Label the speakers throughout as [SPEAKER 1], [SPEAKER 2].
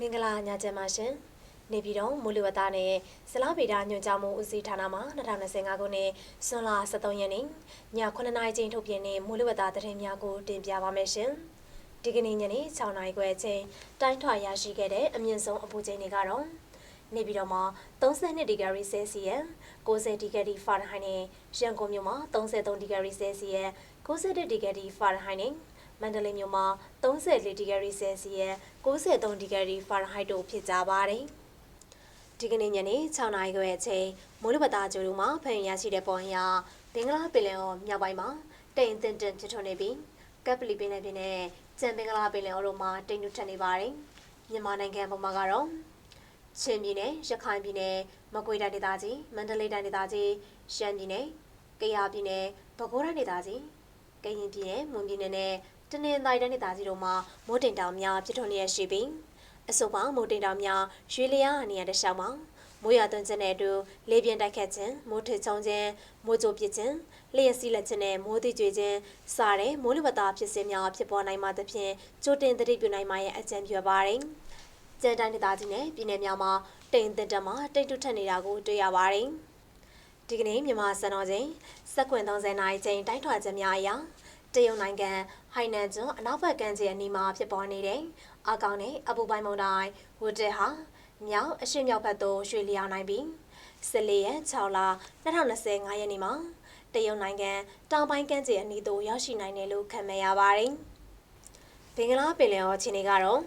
[SPEAKER 1] မင်္ဂလာညချမ်းပါရှင်နေပြည်တော်မူလဝတ္တနဲ့ဇလားဗေဒညွှန်ကြားမှုဦးစီးဌာနမှ2025ခုနှစ်ဇွန်လ23ရက်နေ့ည9:00နာရီချိန်ထုတ်ပြန်တဲ့မူလဝတ္တသတင်းများကိုတင်ပြပါမယ်ရှင်ဒီကနေ့ညနေ6:00နာရီခွဲအချိန်တိုင်းထွာရရှိခဲ့တဲ့အမြင့်ဆုံးအပူချိန်တွေကတော့နေပြည်တော်မှာ32ဒီဂရီဆဲစီယပ်90ဒီဂရီဖာရင်ဟိုက်နဲ့ရန်ကုန်မြို့မှာ33ဒီဂရီဆဲစီယပ်91ဒီဂရီဖာရင်ဟိုက်နဲ့ မန္တလေးမြို့မှာ34ဒီဂရီဆဲစီယပ်93ဒီဂရီဖာရင်ဟိုက်တို့ဖြစ်ကြပါတယ်။ဒီကနေ့ညနေ6နာရီခွဲအချိန်မိုးလေဝသကြိုးတို့မှာဖန်ရရှိတဲ့ပုံအရဘင်္ဂလားပင်လယ်အော်မြောက်ပိုင်းမှာတိမ်တင်တင်ဖြစ်ထွန်းနေပြီးကပ်ပလီပင်လယ်ပြင်နဲ့ကျန်ဘင်္ဂလားပင်လယ်အော်တို့မှာတိမ်နုထက်နေပါတယ်။မြန်မာနိုင်ငံပုံမှာကတော့ချင်းပြည်နယ်ရခိုင်ပြည်နယ်မကွေးတိုင်းဒေသကြီးမန္တလေးတိုင်းဒေသကြီးရှမ်းပြည်နယ်ကယားပြည်နယ်ပဲခူးတိုင်းဒေသကြီးကရင်ပြည်နယ်မွန်ပြည်နယ်နဲ့ တနင်္သာရီတိုင်းဒေသကြီးတို့မှာမိုးတင်တောင်များဖြစ်ထွန်းနေရရှိပြီးအဆိုပါမိုးတင်တောင်များရွှေလျားနေရတဲ့ရှောင်းမှာမိုးရသွန်းခြင်းနဲ့အတူလေပြင်းတိုက်ခတ်ခြင်းမိုးထချုံခြင်းမိုးကြိုပစ်ခြင်းလျှက်စီးလက်ခြင်းနဲ့မိုးတိကျွေခြင်းစတဲ့မိုးလေဝသဖြစ်စဉ်များဖြစ်ပေါ်နိုင်မှသဖြင့်ကြိုတင်သတိပြုနိုင်မှရဲ့အကြံပြုပါတယ်။ကျန်တိုင်းဒေသကြီးနဲ့ပြည်နယ်များမှာတိမ်တင်တက်မှာတိတ်တုထက်နေတာကိုတွေ့ရပါတယ်။ဒီကနေ့မြန်မာစံတော်ချိန်စက္ကွင်30နာရီချိန်တိုင်းထွာချက်များအရာ တရုတ်နိုင်ငံဟိုင်နန်ကျွန်းအနောက်ဘက်ကမ်းခြေအနီးမှာဖြစ်ပေါ်နေတဲ့အာကောင်နဲ့အပူပိုင်းမုန်တိုင်းဝတ်တက်ဟာမြောက်အရှေ့မြောက်ဘက်သို့ရွှေ့လျားနိုင်ပြီး14ရက်6လ2025ရက်နေ့မှာတရုတ်နိုင်ငံတောင်ပိုင်းကမ်းခြေအနီးသို့ရောက်ရှိနိုင်တယ်လို့ခန့်မှန်းရပါတယ်။ဘင်္ဂလားပင်လယ်အော်ခြေနေကတော့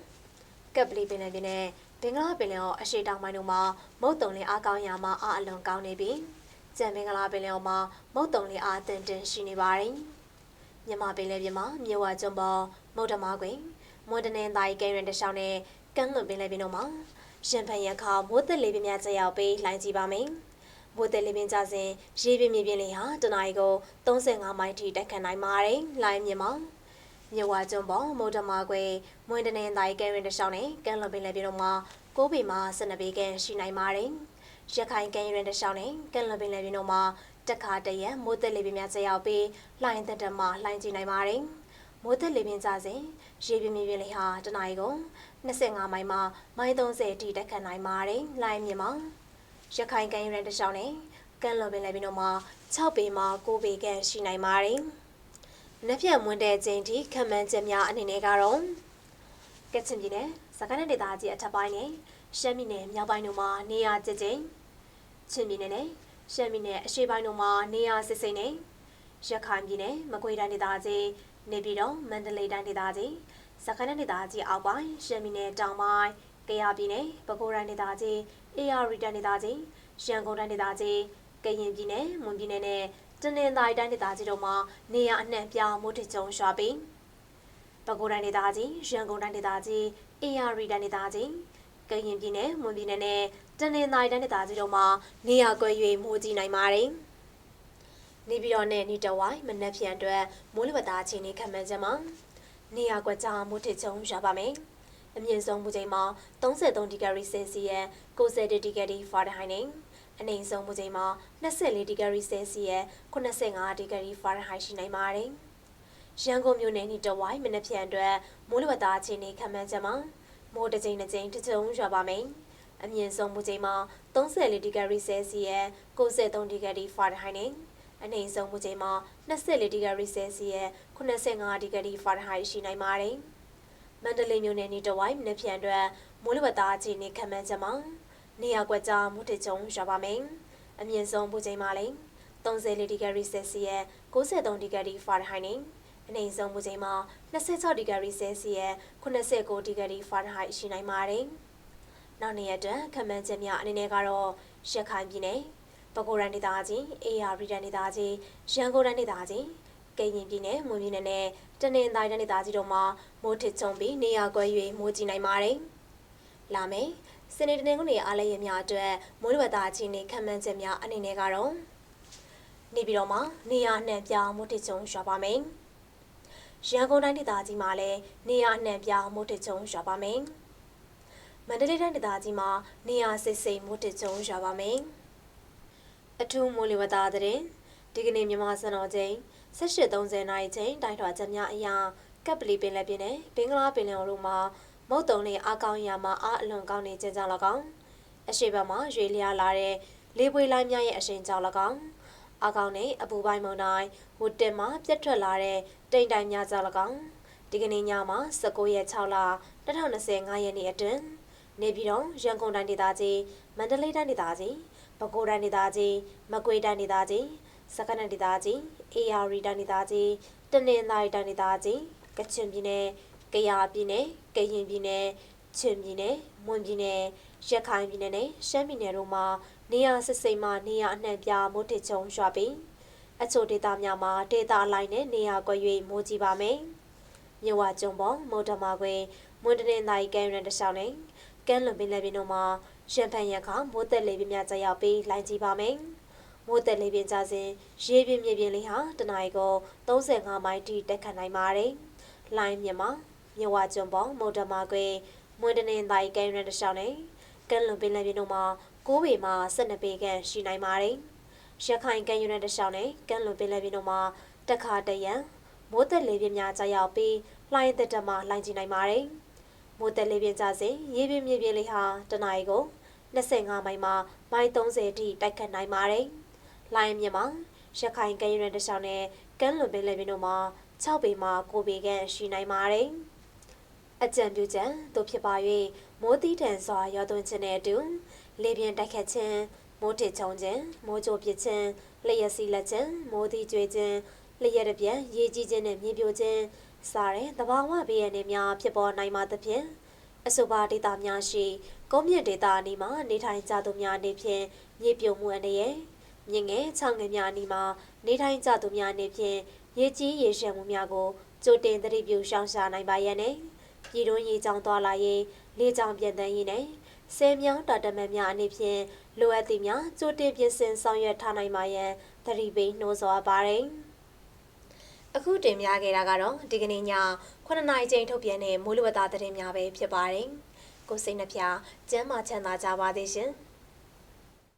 [SPEAKER 1] ကပ်ပလီပင်လယ်ပြင်နဲ့ဘင်္ဂလားပင်လယ်အော်အရှေ့တောင်ပိုင်းတို့မှာမုတ်တုံလင်းအားကောင်းရာမှာအားအလွန်ကောင်းနေပြီးကြံဘင်္ဂလားပင်လယ်အော်မှာမုတ်တုံလင်းအားအသင့်တင်ရှိနေပါတယ်။ မြန်မာပင်လယ်ပြင်မှာမြေဝါကျွန်းပေါ်မုတ်တမကွင်မွန်တနင်္သာရီကမ်းရွန်တလျှောက်နဲ့ကမ်းလွန်ပင်လယ်ပြင်တို့မှာရန်ဖန်ရခါမိုးသက်လေပြင်းများကျရောက်ပြီးလှိုင်းကြည့်ပါမယ်။မိုးသက်လေပြင်းကြစဉ်ရေပြင်းမြေပြင်းလေဟာတနအီကို35မိုင်ထိတိုက်ခတ်နိုင်ပါတယ်။လှိုင်းမြင်မှာမြဝကျွန်းပေါ်မုတ်တမကွေမွန်တနင်္သာရီကမ်းရွန်တလျှောက်နဲ့ကမ်းလွန်ပင်လယ်ပြင်တို့မှာ6ပေမှ12ပေခန့်ရှိနိုင်ပါတယ်။ရခိုင်ကမ်းရွန်တလျှောက်နဲ့ကမ်းလွန်ပင်လယ်ပြင်တို့မှာ တက်ခါတရက်မိုးသက်လေပြင်းများကျရောက်ပြီးလှိုင်းသက်တက်မှလှိုင်းကြည့်နိုင်ပါတယ်။မိုးသက်လေပြင်းကြစဉ်ရေပြင်းမြေပြင်းလေဟာတနအီကို25မိုင်မှမိုင်30ထိတက်ခတ်နိုင်ပါတယ်။လိုင်းမြင်မှာရခိုင်ကမ်းရိုးတန်းတစ်လျှောက်နဲ့ကမ်းလွန်ပင်လယ်ပြင်တို့မှာ6ပေမှ9ပေခန့်ရှိနိုင်ပါတယ်။နှစ်ဖြတ်မွန်းတဲ့ချိန်ထိခံမှန်းချက်များအနေနဲ့ကတော့ကချင်ပြည်နယ်စကိုင်းနယ်ဒေသကြီးအထက်ပိုင်းနဲ့ရှမ်းပြည်နယ်မြောက်ပိုင်းတို့မှာနေရာကျကျချင်းပြည်နယ်နဲ့ ရှမ်းပြည်နယ်အရှေ့ပိုင်းတို့မှာနေရာစစ်စိမ့်နဲ့ရခိုင်ပြည်နယ်မကွေးတိုင်းဒေသကြီးနေပြည်တော်မန္တလေးတိုင်းဒေသကြီးစကိုင်းတိုင်းဒေသကြီးအောက်ပိုင်းရှမ်းပြည်နယ်တောင်ပိုင်းကယားပြည်နယ်ပဲခူးတိုင်းဒေသကြီးအေရရီတိုင်းဒေသကြီးရန်ကုန်တိုင်းဒေသကြီးကရင်ပြည်နယ်မွန်ပြည်နယ်နဲ့တနင်္သာရီတိုင်းဒေသကြီးတို့မှာနေရအနှံ့ပြားမိုးထကြုံရွာပြီးပဲခူးတိုင်းဒေသကြီးရန်ကုန်တိုင်းဒေသကြီးအေရရီတိုင်းဒေသကြီး ကရင်ပြည်နယ်မွန်ပြည်နယ်နဲ့တနင်္သာရီတိုင်းဒေသကြီးတို့မှာနေရကွယ်၍မိုးကြီးနိုင်ပါတယ်နေပြည်တော်နဲ့နေတဝိုင်းမနက်ဖြန်အတွက်မိုးလေဝသအခြေအနေခန့်မှန်းချက်မှာနေရာကွက်ကြားမိုးထစ်ချုံရွာပါမယ်။အမြင့်ဆုံးမူချိန်မှာ33ဒီဂရီဆယ်စီယပ်90ဒီဂရီဖာရင်ဟိုက်နဲ့အနိမ့်ဆုံးမူချိန်မှာ24ဒီဂရီဆယ်စီယပ်85ဒီဂရီဖာရင်ဟိုက်ရှိနိုင်ပါတယ်။ရန်ကုန်မြို့နယ်နီတဝိုင်းမနက်ဖြန်အတွက်မိုးလေဝသအခြေအနေခန့်မှန်းချက်မှာ မိုးတစ်ချိန်တစ်ချိန်တစ်ချုံရွာပါမယ်။အမြင့်ဆုံးမူချိန်မှာ34ဒီဂရီဆယ်စီယပ်93ဒီဂရီဖာရင်ဟိုက်နဲ့အနိမ့်ဆုံးမူချိန်မှာ24ဒီဂရီဆယ်စီယပ်85ဒီဂရီဖာရင်ဟိုက်ရှိနိုင်ပါတယ်။မန္တလေးမြို့နယ်နေတဝိုင်းမြဖြန်အတွက်မိုးလေဝသအခြေအနေခန့်မှန်းချက်မှာနေရာကွက်ကြားမူထချုံရွာပါမယ်။အမြင့်ဆုံးမူချိန်မှာလည်း34ဒီဂရီဆယ်စီယပ်93ဒီဂရီဖာရင်ဟိုက်နဲ့ အနိမ့်ဆုံးမူချိန်မှာ26ဒီဂရီဆယ်စီယပ်89ဒီဂရီဖာရင်ဟိုက်ရှိနိုင်ပါတယ်။နောက်နေ့ရက်အတွက်ခန့်မှန်းချက်များအနေနဲ့ကတော့ရခိုင်ပြည်နယ်ပဲခူးရန်ဒေသကြီးအေယာရီရန်ဒေသကြီးရန်ကုန်ရန်ဒေသကြီးကရင်ပြည်နယ်မွန်ပြည်နယ်နဲ့တနင်္သာရီရန်ဒေသကြီးတို့မှာမိုးထစ်ချုံပြီးနေရာကွဲ၍မိုးကြီးနိုင်ပါတယ်။လာမယ်စနေတနင်္ဂနွေအားလည်းရများအတွက်မိုးလေဝသအခြေအနေခန့်မှန်းချက်များအနေနဲ့ကတော့နေပြည်တော်မှာနေရာနှံပြောင်းမိုးထစ်ချုံရွာပါမယ်။ ရန်ကုန်တိုင်းဒေသကြီးမှာလည်းနေရာနှံပြောင်းမိုးထစ်ချုံရွာပါမယ်။မန္တလေးတိုင်းဒေသကြီးမှာနေရာစစ်စိမ်မိုးထစ်ချုံရွာပါမယ်။အထူးမိုးလေဝသသတင်းဒီကနေ့မြန်မာစံတော်ချိန်18:30နာရီချိန်တိုင်းထွာချက်များအရာကပ်ပလီပင်လယ်ပြင်နဲ့ဘင်္ဂလားပင်လယ်အော်တို့မှာမမုတ်တုံလေးအကောင်ရမှာအားအလွန်ကောင်းနေခြင်းကြောင့်၎င်းအရှိဘက်မှာရွေလျားလာတဲ့လေးပွေးလိုင်းများရဲ့အရှင်ကြောင့်၎င်း အကောင်နဲ့အပူပိုင်းမုန်တိုင်းဟိုတင်မှာပြတ်ထွက်လာတဲ့တိမ်တိုင်များကြောင့်၎င်းဒီကနေ့ညမှာ19ရက်6လ2025ရက်နေ့အတွင်းနေပြည်တော်ရန်ကုန်တိုင်းဒေသကြီးမန္တလေးတိုင်းဒေသကြီးပဲခူးတိုင်းဒေသကြီးမကွေးတိုင်းဒေသကြီးစကိုင်းတိုင်းဒေသကြီးအေရရီတိုင်းဒေသကြီးတနင်္သာရီတိုင်းဒေသကြီးကချင်ပြည်နယ်ကယားပြည်နယ်ကရင်ပြည်နယ် ချင်းပြည်နယ်မွန်ပြည်နယ်ရခိုင်ပြည်နယ်နဲ့ရှမ်းပြည်နယ်တို့မှာနေရာစစ်စိမ်မှနေရာအနှံ့ပြမိုးထစ်ချုံရွာပြီးအချို့ဒေသများမှာဒေသအလိုက်နဲ့နေရာကွက်၍မိုးကြီးပါမယ်။မြဝကျုံပေါ်မုတ်တမခွေမွန်တနင်္သာရီကမ်းရန်တလျှောက်နဲ့ကမ်းလွန်ပင်လယ်ပြင်တို့မှာရံဖန်ရံခါမိုးသက်လေပြင်းများကျရောက်ပြီးလိုင်းကြီးပါမယ်။မိုးသက်လေပြင်းကြစဉ်ရေပြင်းမြေပြင်းလေးဟာတနအီကို35မိုင်ထိတက်ခတ်နိုင်ပါတယ်။လိုင်းမြမှာမြဝကျုံပေါ်မုတ်တမခွေ မွန်တနင်္သာရီကမ်းရန်တလျှောက်နဲ့ကမ်းလွန်ပင်လယ်ပြင်တို့မှာ9ပေမှ12ပေခန့်ရှိနိုင်ပါတယ်။ရခိုင်ကမ်းရိုးတန်းတစ်လျှောက်နဲ့ကမ်းလွန်ပင်လယ်ပြင်တို့မှာတက်ခါတရံမိုးသက်လေပြင်းများကြာရောက်ပြီးလှိုင်းသက်တက်မှလှိုင်းကျနိုင်ပါတယ်။မိုးသက်လေပြင်းကြစဉ်ရေပြင်းမြေပြင်းလေးဟာတနအီကို25မိုင်မှမိုင်30အထိတိုက်ခတ်နိုင်ပါတယ်။လှိုင်းမြင့်မှာရခိုင်ကမ်းရိုးတန်းတစ်လျှောက်နဲ့ကမ်းလွန်ပင်လယ်ပြင်တို့မှာ6ပေမှ9ပေခန့်ရှိနိုင်ပါတယ်။ အကြံပြုချက်တို့ဖြစ်ပါ၍မိုးတီးထန်စွာရောသွင်းခြင်းနဲ့အတူလေပြင်းတိုက်ခတ်ခြင်းမိုးထစ်ချုံခြင်းမိုးကြိုပစ်ခြင်းလျှက်စီလက်ခြင်းမိုးသီးကျွေးခြင်းလျှက်တစ်ပြက်ရေကြီးခြင်းနဲ့မြေပြိုခြင်းစားတဲ့သဘာဝဘေးရန်တွေများဖြစ်ပေါ်နိုင်မှာသဖြင့်အဆိုပါဒေသများရှိကုန်းမြင့်ဒေသအနီးမှာနေထိုင်ကြသူများအနေဖြင့်မြေပြိုမှုအနေရဲ့မြင့်ငယ်ချောင်းငယ်များအနီးမှာနေထိုင်ကြသူများအနေဖြင့်ရေကြီးရေရှမ်းမှုများကိုကြိုတင်သတိပြုရှောင်ရှားနိုင်ပါရန်နဲ့ ပြည်တွင်းရေကြောင်းသွားလာရေးလေကြောင်းပြန်တန်းရေးနဲ့ဆဲမြောင်းတာတမန်များအနေဖြင့်လိုအပ်သည့်များကြိုတင်ပြင်ဆင်ဆောင်ရွက်ထားနိုင်ပါရန်သတိပေးနှိုးဆော်ပါရယ်အခုတင်ပြခဲ့တာကတော့ဒီကနေ့ည9နာရီချိန်ထုတ်ပြန်တဲ့မိုးလေဝသသတင်းများပဲဖြစ်ပါတယ်။ကိုစိတ်နှပြကျမ်းမာချမ်းသာကြပါသေးရှင်။